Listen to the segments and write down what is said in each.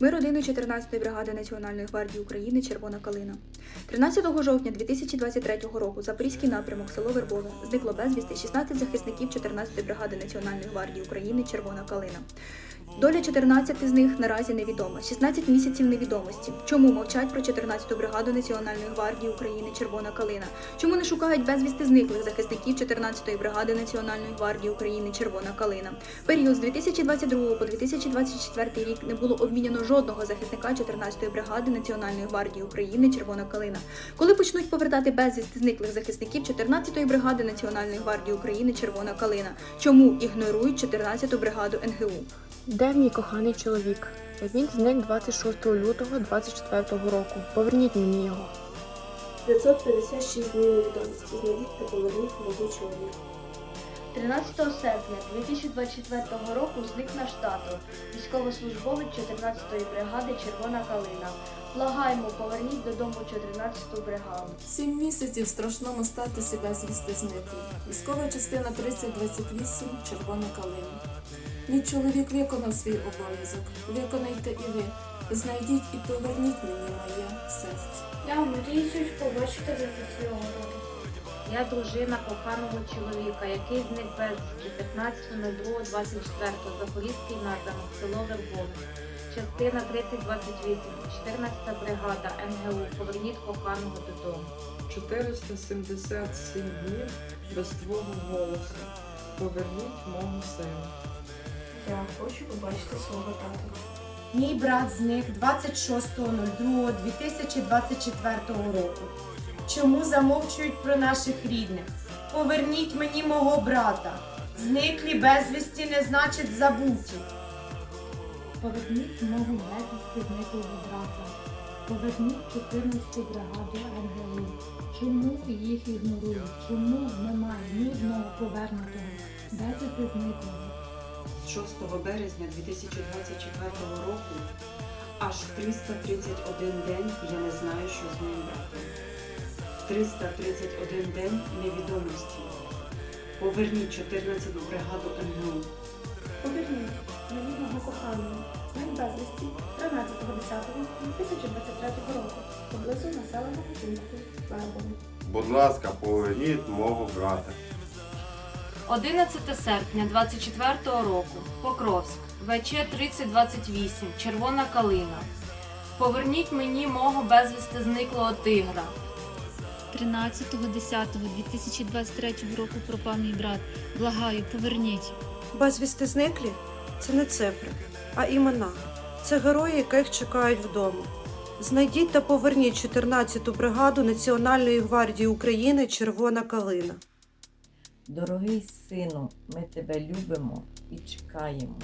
Ми родини 14-ї бригади Національної гвардії України Червона калина. 13 жовтня 2023 року Запорізький напрямок село Вербове зникло безвісти 16 захисників 14-ї бригади Національної гвардії України Червона калина. Доля 14 з них наразі невідома. 16 місяців невідомості. Чому мовчать про 14-ту бригаду Національної гвардії України Червона калина? Чому не шукають безвісти зниклих захисників 14-ї бригади Національної гвардії України Червона калина? Період з 2022 по 2024 рік не було обміняно жодного захисника 14-ї бригади Національної гвардії України Червона калина. Коли почнуть повертати безвісти зниклих захисників 14-ї бригади Національної гвардії України Червона калина? Чому ігнорують 14-ту бригаду НГУ? Де мій коханий чоловік? Він зник 26 лютого 24 року. Поверніть мені його. 556 днів невідомості. Знайдіть та поверніть мого чоловіка. 13 серпня 2024 року зник наш тато, військовослужбовець 14-ї бригади Червона калина. Благаємо, поверніть додому 14-ту бригаду. Сім місяців в страшному статусі безвісти зниклі. Військова частина 3028 Червона калина. Мій чоловік виконав свій обов'язок. Виконайте і ви. Знайдіть і поверніть мені моє серце. Я надіюсь побачити за свого роду. Я дружина коханого чоловіка, який зник безвісти 15.02.24 Запорізький напрямок, село Вербове. Частина 3028, 14 бригада НГУ. Поверніть коханого додому. 477 днів без твого голосу. Поверніть мого сина. Я хочу побачити свого тата. Мій брат зник 26.02.2024 року. Чому замовчують про наших рідних? Поверніть мені мого брата. Зниклі безвісті не значить забуті. Поверніть мого безвісти зниклого брата. Поверніть 14 бригаду НГУ. Чому їх ігнорують? Чому немає ні одного повернутого безвісти зниклого? З 6 березня 2024 року аж 331 день я не знаю, що з моїм братом. 331 день невідомості. Поверніть 14 бригаду НГУ. Поверніть мені мого коханого. Зник безвісті 13.10.2023 року поблизу населеного пункту Вербове. Будь ласка, поверніть мого брата. 11 серпня 24 року. Покровськ. ВЧ 3028. Червона калина. Поверніть мені мого безвісти зниклого тигра. 13.10.2023 року пропав мій брат. Благаю, поверніть. Безвісти зниклі це не цифри, а імена. Це герої, яких чекають вдома. Знайдіть та поверніть 14-ту бригаду Національної гвардії України Червона калина. Дорогий сину, ми тебе любимо і чекаємо.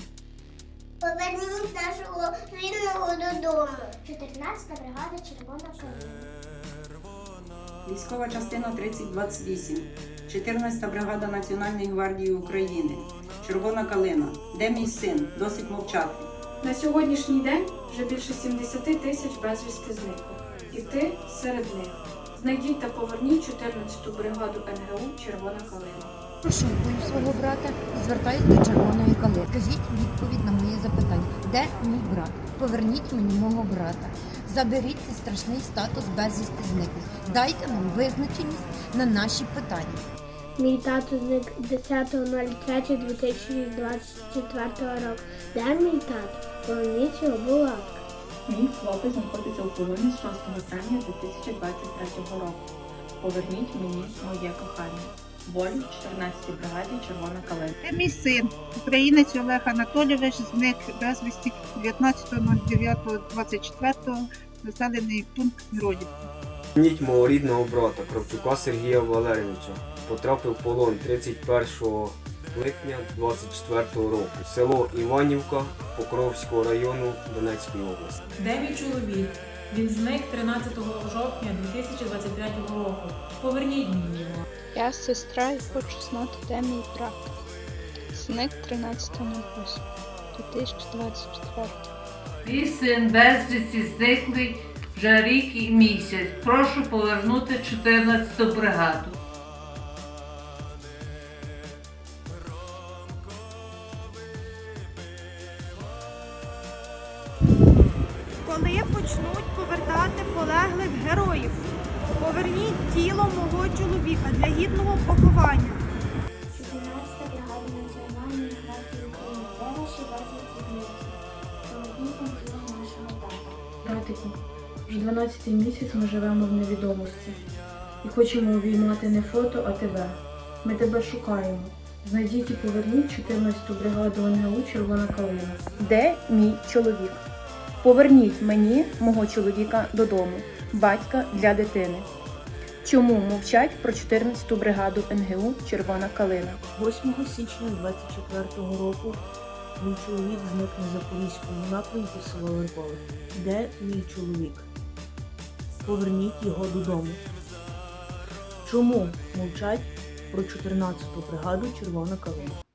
Поверніть нашого рідного додому. 14 бригада Червона калина. Військова частина 3028. 14 бригада Національної гвардії України. Червона калина. Де мій син? Досить мовчати. На сьогоднішній день вже більше 70 тисяч безвісти зниклих. І ти серед них. Знайдіть та поверніть 14-ту бригаду НГУ Червона калина. Пошукую свого брата і звертаюсь до червоної калини. Скажіть відповідь на моє запитання. Де мій брат? Поверніть мені мого брата. Заберіть цей страшний статус безвісти зниклих. Дайте нам визначеність на наші питання. Мій тато зник 10.03.2024 року. Де мій тато? Поверніть його, будь ласка. Мій хлопець знаходиться у полоні з 6 травня 2023 року. Поверніть мені моє кохання. Волю 14 бригаді Червона калина. Це мій син, українець Олег Анатолійович, зник безвісті 19.09.24 населений пункт Міродівка. Поверніть мого рідного брата Кравчука Сергія Валерійовича. Потрапив в полон 31 липня 24 року. Село Іванівка Покровського району Донецької області. Де мій чоловік? Він зник 13 жовтня 2023 року. Поверніть мені його. Я сестра і хочу знати, де мій брат. Зник 13.08.2024. Мій син безвісті зниклий вже рік і місяць. Прошу повернути 14 бригаду. Коли почнуть повертати полеглих героїв? Поверніть тіло мого чоловіка для гідного поховання. 14 бригада Національної гвардії України. Де ваші зниклі? Поверніть тіло нашого тата. Братику, вже 12 місяць ми живемо в невідомості і хочемо обіймати не фото, а тебе. Ми тебе шукаємо. Знайдіть і поверніть 14-ту бригаду НГУ Червона калина. Де мій чоловік? Поверніть мені мого чоловіка додому, батька для дитини. Чому мовчать про 14-ту бригаду НГУ Червона калина? 8 січня 24-го року мій чоловік зник на Запорізькому напрямку села Вербове. Де мій чоловік? Поверніть його додому. Чому мовчать про 14-ту бригаду Червона калина?